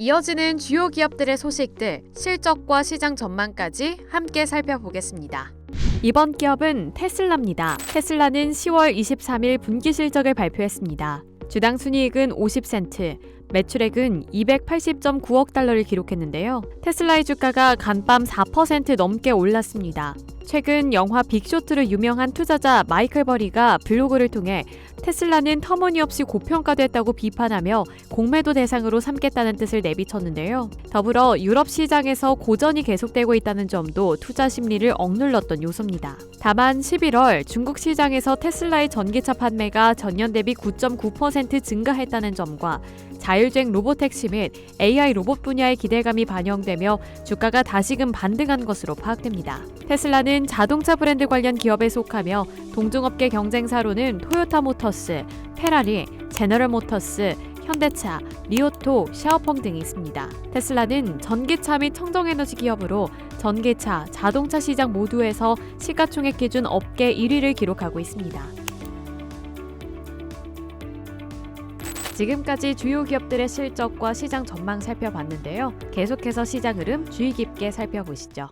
이어지는 주요 기업들의 소식들, 실적과 시장 전망까지 함께 살펴보겠습니다. 이번 기업은 테슬라입니다. 테슬라는 10월 23일 분기 실적을 발표했습니다. 주당 순이익은 50센트, 매출액은 280.9억 달러를 기록했는데요. 테슬라의 주가가 간밤 4% 넘게 올랐습니다. 최근 영화 빅쇼트로 유명한 투자자 마이클 버리가 블로그를 통해 테슬라는 터무니없이 고평가됐다고 비판하며 공매도 대상으로 삼겠다는 뜻을 내비쳤는데요. 더불어 유럽 시장에서 고전이 계속되고 있다는 점도 투자 심리를 억눌렀던 요소입니다. 다만 11월 중국 시장에서 테슬라의 전기차 판매가 전년 대비 9.9% 증가했다는 점과 자율 주행 로보택시 및 AI 로봇 분야의 기대감이 반영되며 주가가 다시금 반등한 것으로 파악됩니다. 테슬라는 자동차 브랜드 관련 기업에 속하며 동종업계 경쟁사로는 토요타 모터스, 페라리, 제너럴 모터스, 현대차, 리오토, 샤오펑 등이 있습니다. 테슬라는 전기차 및 청정에너지 기업으로 전기차, 자동차 시장 모두에서 시가총액 기준 업계 1위를 기록하고 있습니다. 지금까지 주요 기업들의 실적과 시장 전망 살펴봤는데요. 계속해서 시장 흐름 주의 깊게 살펴보시죠.